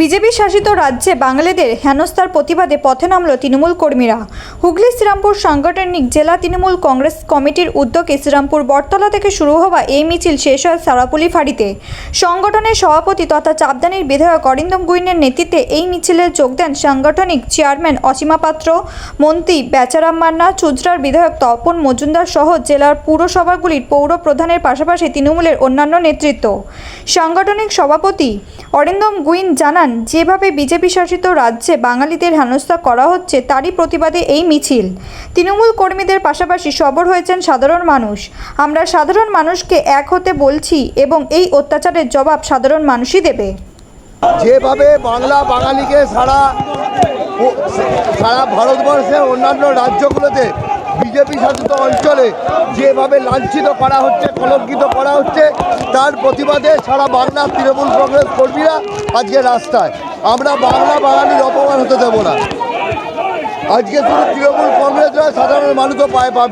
BJP শাসিত রাজ্যে বাঙালিদের হেনস্থার প্রতিবাদে পথে নামল তৃণমূল কর্মীরা। হুগলি, শ্রীরামপুর সাংগঠনিক জেলা তৃণমূল কংগ্রেস কমিটির উদ্যোগে শ্রীরামপুর বটতলা থেকে শুরু হওয়া এই মিছিল শেষ হয় সারাপুলি ফাঁড়িতে। সংগঠনের সভাপতি তথা চাপদানির বিধায়ক অরিন্দম গুইনের নেতৃত্বে এই মিছিলে যোগ দেন সাংগঠনিক চেয়ারম্যান অসীমা পাত্র, মন্ত্রী বেচারাম মান্না চুজরার বিধায়ক তপন মজুমদার সহ জেলার পুরসভাগুলির পৌর প্রধানের পাশাপাশি তৃণমূলের অন্যান্য নেতৃত্ব। সাংগঠনিক সভাপতি অরিন্দম গুইন জানান যেভাবে বিজেপি শাসিত রাজ্যে বাঙালিদের হেনস্থা করা হচ্ছে, তারই প্রতিবাদে এই মিছিল। তৃণমূল কর্মীদের পাশাপাশি সবর হয়েছেন সাধারণ মানুষ। আমরা সাধারণ মানুষকে এক হতে বলছি এবং এই অত্যাচারের জবাব সাধারণ মানুষই দেবে। যেভাবে বাংলা বাঙালিকে সারা সারা ভারতবর্ষের অন্যান্য রাজ্যগুলোতে বিজেপি শাসিত অঞ্চলে যেভাবে লাঞ্ছিত করা হচ্ছে, কলঙ্কিত করা হচ্ছে তার প্রতিবাদে সারা বাংলার তৃণমূল কংগ্রেস কর্মীরা আজকে রাস্তায়। আমরা বাংলা বাঙালির অপমান হতে দেব না। আজকে শুধু তৃণমূল কংগ্রেস নয় সাধারণ মানুষও পায়ে পা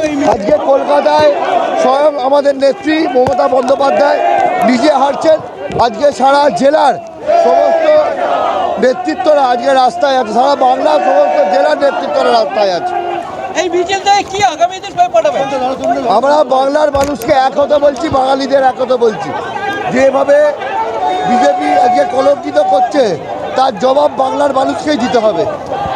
ওই আজকে কলকাতায় স্বয়ং আমাদের নেত্রী মমতা বন্দ্যোপাধ্যায় নিজে হারছেন আজকে সারা জেলার সমস্ত নেতৃত্বরা আজকে রাস্তায় আছে। সারা বাংলার সমস্ত জেলার নেতৃত্বরা রাস্তায় আছে। এই কি আগামী আমরা বাংলার মানুষকে এক বলছি, বাঙালিদের এক বলছি। যেভাবে বিজেপি আজকে কলঙ্কিত করছে, তার জবাব বাংলার মানুষকেই দিতে হবে।